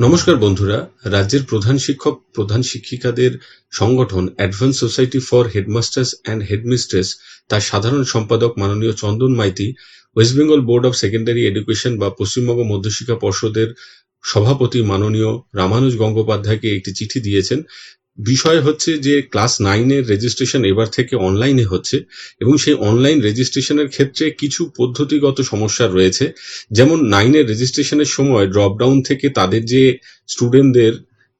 নমস্কার বন্ধুরা, রাজ্যের প্রধান শিক্ষক, প্রধান শিক্ষিকাদের সংগঠন advance society for headmasters and headmistress, তার সাধারণ সম্পাদক মাননীয় Chandan Maiti, West Bengal board of secondary education বা পশ্চিমবঙ্গ মধ্যশিক্ষা পর্ষদের সভাপতি মাননীয় রামানুজ গঙ্গোপাধ্যায়কে একটি চিঠি দিয়েছেন। বিষয় হচ্ছে যে ক্লাস নাইনের রেজিস্ট্রেশন এবার থেকে অনলাইনে হচ্ছে এবং সেই অনলাইন রেজিস্ট্রেশনের ক্ষেত্রে কিছু পদ্ধতিগত সমস্যা রয়েছে। যেমন নাইনের রেজিস্ট্রেশনের সময় ড্রপডাউন থেকে তাদের যে স্টুডেন্টদের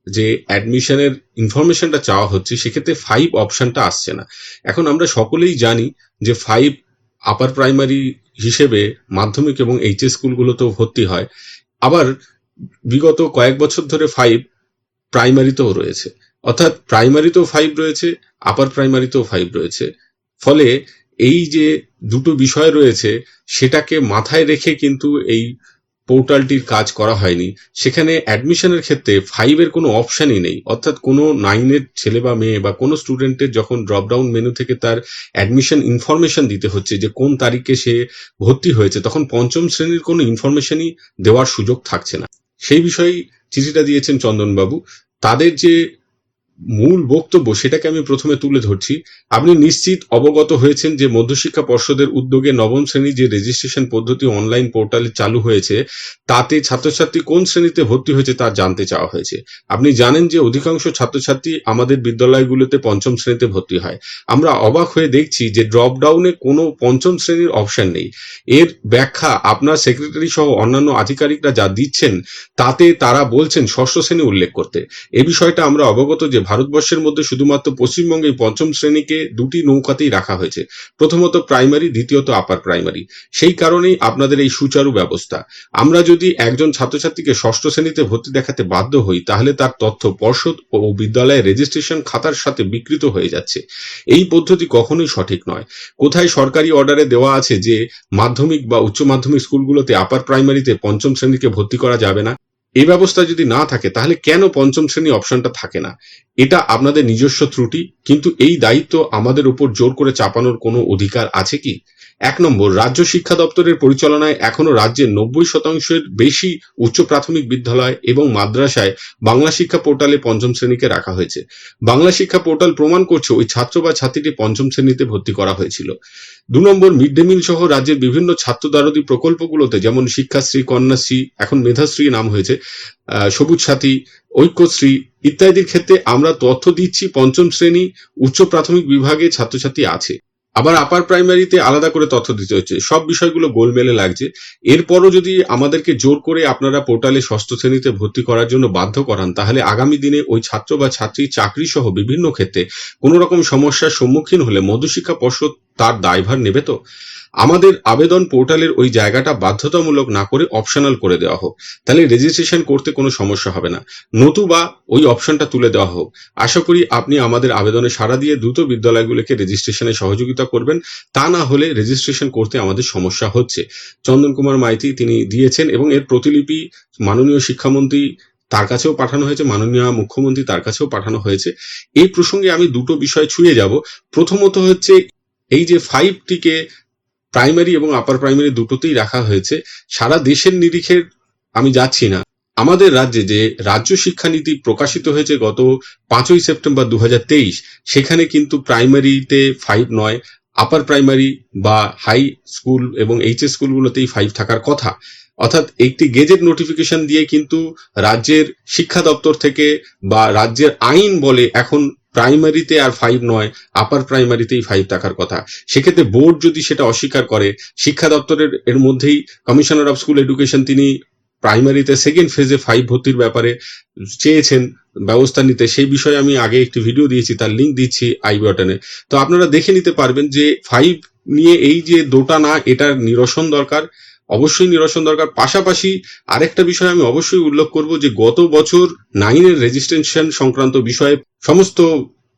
যে অ্যাডমিশনের ইনফরমেশনটা চাওয়া হচ্ছে, সেক্ষেত্রে ফাইভ অপশনটা আসছে না। এখন আমরা সকলেই জানি যে ফাইভ আপার প্রাইমারি হিসেবে মাধ্যমিক এবং এইচএস স্কুলগুলোতেও ভর্তি হয়। আবার বিগত কয়েক বছর ধরে ফাইভ প্রাইমারিতেও রয়েছে। অর্থাৎ প্রাইমারিতেও ফাইভ রয়েছে আপার প্রাইমারিতেও ফাইভ রয়েছে। ফলে এই যে দুটো বিষয় রয়েছে, সেটাকে মাথায় রেখে কিন্তু এই পোর্টালটির কাজ করা হয়নি। সেখানে অ্যাডমিশনের ক্ষেত্রে ফাইভের কোনো অপশানই নেই। অর্থাৎ কোনো নাইনের ছেলে বা মেয়ে বা কোনো স্টুডেন্টের যখন ড্রপডাউন মেনু থেকে তার অ্যাডমিশন ইনফরমেশন দিতে হচ্ছে যে কোন তারিখে সে ভর্তি হয়েছে, তখন পঞ্চম শ্রেণির কোনো ইনফরমেশনই দেওয়ার সুযোগ থাকছে না। সেই বিষয়ে চিঠিটা দিয়েছেন চন্দনবাবু। তাদের যে মূল বক্তব্য সেটাকে আমি প্রথমে তুলে ধরছি। আপনি নিশ্চিত অবগত হয়েছেন যে মধ্যশিক্ষা পর্ষদের উদ্যোগে নবম শ্রেণি যে রেজিস্ট্রেশন পদ্ধতি অনলাইন পোর্টালে চালু হয়েছে, তাতে ছাত্রছাত্রী কোন শ্রেণীতে ভর্তি হয়েছে তা জানতে চাওয়া হয়েছে। আপনি জানেন যে অধিকাংশ ছাত্রছাত্রী আমাদের বিদ্যালয়গুলোতে পঞ্চম শ্রেণীতে ভর্তি হয়। আমরা অবাক হয়ে দেখছি যে ড্রপডাউনে কোনো পঞ্চম শ্রেণির অপশন নেই। এর ব্যাখ্যা আপনার সেক্রেটারি সহ অন্যান্য আধিকারিকরা যা দিচ্ছেন, তাতে তারা বলছেন ষষ্ঠ শ্রেণি উল্লেখ করতে। এ বিষয়টা আমরা অবগত যে ভারতবর্ষের মধ্যে শুধুমাত্র পশ্চিমবঙ্গে পঞ্চম শ্রেণীকে দুটি নৌকাতেই রাখা হয়েছে। প্রথমত প্রাইমারি, দ্বিতীয়ত আপার প্রাইমারি। সেই কারণেই আপনাদের এই সুচারু ব্যবস্থা। আমরা যদি একজন ছাত্রছাত্রীকে ষষ্ঠ শ্রেণীতে ভর্তি দেখাতে বাধ্য হই, তাহলে তার তথ্য পর্ষদ ও বিদ্যালয়ের রেজিস্ট্রেশন খাতার সাথে বিকৃত হয়ে যাচ্ছে। এই পদ্ধতি কখনোই সঠিক নয়। কোথায় সরকারি অর্ডারে দেওয়া আছে যে মাধ্যমিক বা উচ্চ মাধ্যমিক স্কুলগুলোতে আপার প্রাইমারিতে পঞ্চম শ্রেণীকে ভর্তি করা যাবে না? এই ব্যবস্থা যদি না থাকে, তাহলে কেন পঞ্চম শ্রেণি অপশনটা থাকে না? এটা আপনাদের নিজস্ব ত্রুটি, কিন্তু এই দায়িত্ব আমাদের উপর জোর করে চাপানোর কোনো অধিকার আছে কি? এক নম্বর, রাজ্য শিক্ষা দপ্তরের পরিচালনায় এখনও রাজ্যের নব্বই শতাংশের বেশি উচ্চ প্রাথমিক বিদ্যালয় এবং মাদ্রাসায় বাংলা শিক্ষা পোর্টালে পঞ্চম শ্রেণীকে রাখা হয়েছে। বাংলা শিক্ষা পোর্টাল প্রমাণ করছে ওই ছাত্র বা ছাত্রীটি পঞ্চম শ্রেণীতে ভর্তি করা হয়েছিল। দু নম্বর, মিড ডে মিল সহ রাজ্যের বিভিন্ন ছাত্র দারদি প্রকল্পগুলোতে যেমন শিক্ষাশ্রী, কন্যাশ্রী, এখন মেধাশ্রী নাম হয়েছে সবুজ সাথী, ঐক্যশ্রী ইত্যাদির ক্ষেত্রে আমরা তথ্য দিচ্ছি পঞ্চম শ্রেণি উচ্চ প্রাথমিক বিভাগে ছাত্রছাত্রী আছে। আবার আপার প্রাইমারিতে আলাদা করে তথ্য দিতে হচ্ছে। সব বিষয়গুলো গোলমেলে লাগছে। এরপরও যদি আমাদেরকে জোর করে আপনারা পোর্টালে ষষ্ঠ শ্রেণীতে ভর্তি করার জন্য বাধ্য করান, তাহলে আগামী দিনে ওই ছাত্র বা ছাত্রী চাকরি সহ বিভিন্ন ক্ষেত্রে কোনো রকম সমস্যার সম্মুখীন হলে মধ্যশিক্ষা পর্ষদ তার দায়ভার নেবে তো? আমাদের আবেদন পোর্টালের ওই জায়গাটা বাধ্যতামূলক না করে অপশনাল করে দেওয়া হোক। তাহলে রেজিস্ট্রেশন করতে কোনো সমস্যা হবে না। নতুবা ওই অপশনটা তুলে দেওয়া হোক। আশা করি আপনি আমাদের আবেদনে সাড়া দিয়ে দ্রুত বিদ্যালয়গুলোকে রেজিস্ট্রেশনে সহযোগিতা করবেন। তা না হলে রেজিস্ট্রেশন করতে আমাদের সমস্যা হচ্ছে। চন্দন কুমার মাইতি তিনি দিয়েছেন এবং এর প্রতিলিপি মাননীয় শিক্ষামন্ত্রী তার কাছেও পাঠানো হয়েছে, মাননীয় মুখ্যমন্ত্রী তার কাছেও পাঠানো হয়েছে। এই প্রসঙ্গে আমি দুটো বিষয় ছুঁয়ে যাব। প্রথমত হচ্ছে এই যে ফাইভটিকে প্রাইমারি এবং আপার প্রাইমারি দুটোতেই রাখা হয়েছে, সারা দেশের নিরিখের আমি যাচ্ছি না। আমাদের রাজ্যে যে রাজ্য শিক্ষানীতি প্রকাশিত হয়েছে গত পাঁচই সেপ্টেম্বর দু হাজার তেইশ, সেখানে কিন্তু প্রাইমারিতে ফাইভ নয় আপার প্রাইমারি বা হাই স্কুল এবং এইচএস স্কুলগুলোতেই ফাইভ থাকার কথা। অর্থাৎ একটি গেজেট নোটিফিকেশন দিয়ে কিন্তু রাজ্যের শিক্ষা দপ্তর থেকে বা রাজ্যের আইন বলে এখন প্রাইমারিতে আর ফাইভ নয় আপার প্রাইমারিতেই ফাইভ থাকার কথা। সেক্ষেত্রে বোর্ড যদি সেটা অস্বীকার করে, শিক্ষা দপ্তরের, এর মধ্যেই কমিশনার অফ স্কুল এডুকেশন তিনি প্রাইমারিতে সেকেন্ড ফেজে ফাইভ ভর্তির ব্যাপারে চেয়েছেন, ব্যবস্থা নিতে। সেই বিষয়ে আমি আগে একটি ভিডিও দিয়েছি, তার লিঙ্ক দিচ্ছি আই বটনে তো আপনারা দেখে নিতে পারবেন যে ফাইভ নিয়ে এই যে দোটা না এটার নিরসন দরকার। অবশ্যই নিরসন দরকার। পাশাপাশি আরেকটা বিষয় আমি অবশ্যই উল্লেখ করব যে গত বছর নাইনের রেজিস্ট্রেশন সংক্রান্ত বিষয়ে সমস্ত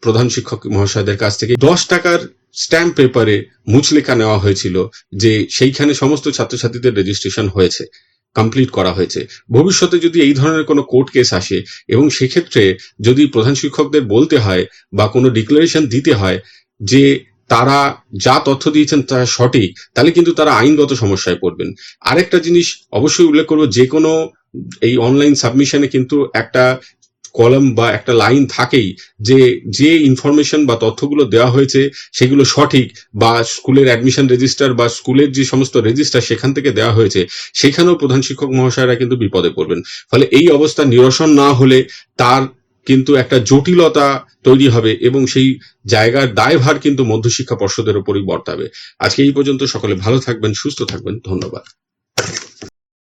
প্রধান শিক্ষক মহাশয়দের কাছ থেকে দশ টাকার স্ট্যাম্প পেপারে মুচলেখা নেওয়া হয়েছিল যে সেইখানে সমস্ত ছাত্রছাত্রীদের রেজিস্ট্রেশন হয়েছে, কমপ্লিট করা হয়েছে। ভবিষ্যতে যদি এই ধরনের কোনো কোর্ট কেস আসে এবং সেক্ষেত্রে যদি প্রধান শিক্ষকদের বলতে হয় বা কোনো ডিক্লারেশন দিতে হয় যে তারা যা তথ্য দিয়েছেন তা সঠিক, তাহলে কিন্তু তারা আইনগত সমস্যায় পড়বেন। আরেকটা জিনিস অবশ্যই উল্লেখ করব, যে কোনো এই অনলাইন সাবমিশনে কিন্তু একটা কলাম বা একটা লাইন থাকেই যে যে ইনফরমেশন বা তথ্যগুলো দেওয়া হয়েছে সেগুলো সঠিক বা স্কুলের অ্যাডমিশন রেজিস্টার বা স্কুলের যে সমস্ত রেজিস্টার সেখান থেকে দেওয়া হয়েছে, সেখানেও প্রধান শিক্ষক মহাশয়রা কিন্তু বিপদে পড়বেন। ফলে এই অবস্থা নিরসন না হলে তার কিন্তু একটা জটিলতা তৈরি হবে এবং সেই জায়গার দায়ভার কিন্তু মধ্যশিক্ষা পর্ষদের উপরই বর্তাবে। আজকে এই পর্যন্ত সকলে ভালো থাকবেন, সুস্থ থাকবেন, ধন্যবাদ।